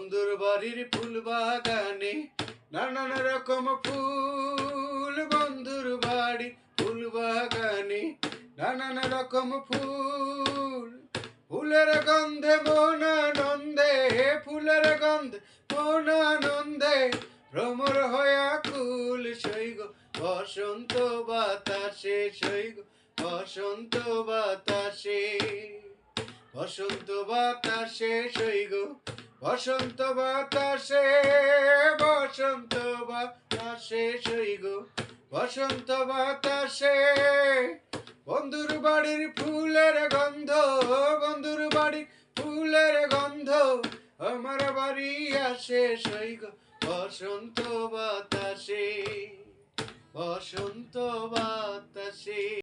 বন্ধুর বাড়ির ফুল বাগানে নানান রকম ফুল, বন্ধুর বাড়ি ফুল বাগানে নানান রকম ফুল। ফুলের গন্ধে মন আনন্দে ফুলের গন্ধে মন আনন্দে ভ্রমর হয়া কুল সৈগ, বসন্ত বাতাসে সৈগ, বসন্ত বাতাসে বসন্ত বাতাসে সৈগ বসন্ত বাতাসে বসন্ত বাতাসে সৈগ বসন্ত বাতাসে, বন্ধুর বাড়ির ফুলের গন্ধ, বন্ধুর বাড়ির ফুলের গন্ধ, আমার বাড়ি আসে সৈগ বসন্ত বাতাসে বসন্ত বাতাসে।